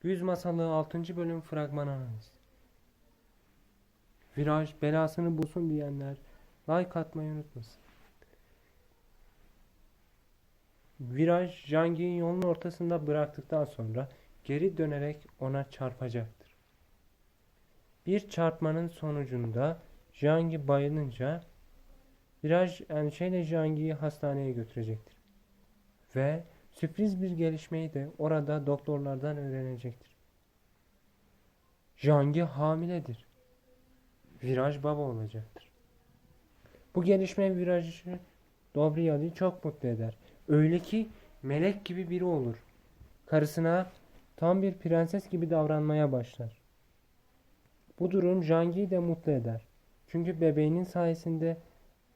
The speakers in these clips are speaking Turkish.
Güz Masalı 6. bölüm fragman analiz. Viraj belasını bulsun diyenler like atmayı unutmasın. Viraj Jangi'yi yolun ortasında bıraktıktan sonra geri dönerek ona çarpacaktır. Bir çarpmanın sonucunda Jangi bayılınca Viraj endişeyle Jangi'yi hastaneye götürecektir. Ve sürpriz bir gelişmeyi de orada doktorlardan öğrenecektir. Jangi hamiledir. Viraj baba olacaktır. Bu gelişme Viraj'ı Dobriyali çok mutlu eder. Öyle ki melek gibi biri olur. Karısına tam bir prenses gibi davranmaya başlar. Bu durum Jangi'yi de mutlu eder. Çünkü bebeğinin sayesinde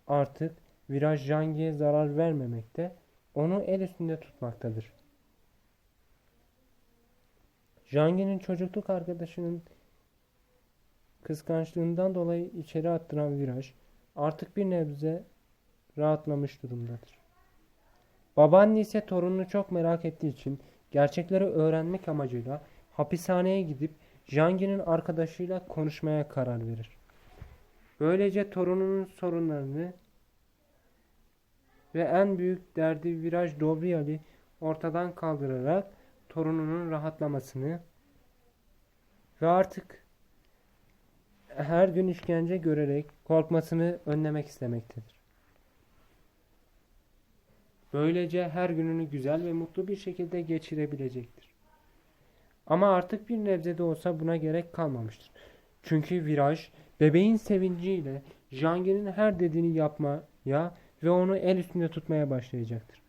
artık Viraj Jangi'ye zarar vermemekte, onu el üstünde tutmaktadır. Jangi'nin çocukluk arkadaşının kıskançlığından dolayı içeri attıran Viraj artık bir nebze rahatlamış durumdadır. Babaanne ise torununu çok merak ettiği için gerçekleri öğrenmek amacıyla hapishaneye gidip Jangi'nin arkadaşıyla konuşmaya karar verir. Böylece torununun sorunlarını ve en büyük derdi Viraj Dobriyali ortadan kaldırarak torununun rahatlamasını ve artık her gün işkence görerek korkmasını önlemek istemektedir. Böylece her gününü güzel ve mutlu bir şekilde geçirebilecektir. Ama artık bir nebze de olsa buna gerek kalmamıştır. Çünkü Viraj bebeğin sevinciyle Jangi'nin her dediğini yapmaya ve onu el üstünde tutmaya başlayacaktır.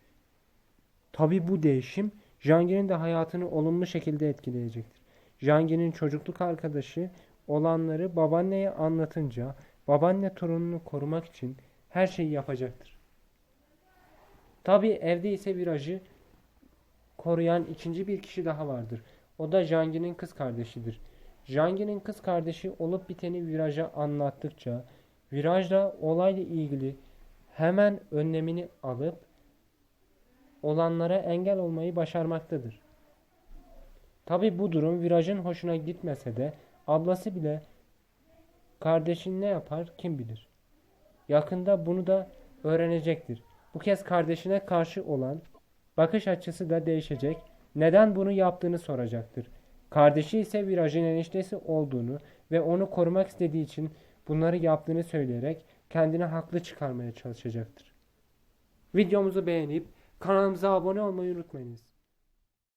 Tabi bu değişim Jangi'nin de hayatını olumlu şekilde etkileyecektir. Jangi'nin çocukluk arkadaşı olanları babaanneye anlatınca babaanne torununu korumak için her şeyi yapacaktır. Tabi evde ise Viraj'ı koruyan ikinci bir kişi daha vardır. O da Jangi'nin kız kardeşidir. Jangi'nin kız kardeşi olup biteni Viraj'a anlattıkça Viraj da olayla ilgili hemen önlemini alıp olanlara engel olmayı başarmaktadır. Tabi bu durum Viraj'ın hoşuna gitmese de ablası bile kardeşin ne yapar kim bilir. Yakında bunu da öğrenecektir. Bu kez kardeşine karşı olan bakış açısı da değişecek. Neden bunu yaptığını soracaktır. Kardeşi ise Viraj'ın eniştesi olduğunu ve onu korumak istediği için bunları yaptığını söyleyerek kendini haklı çıkarmaya çalışacaktır. Videomuzu beğenip kanalımıza abone olmayı unutmayınız.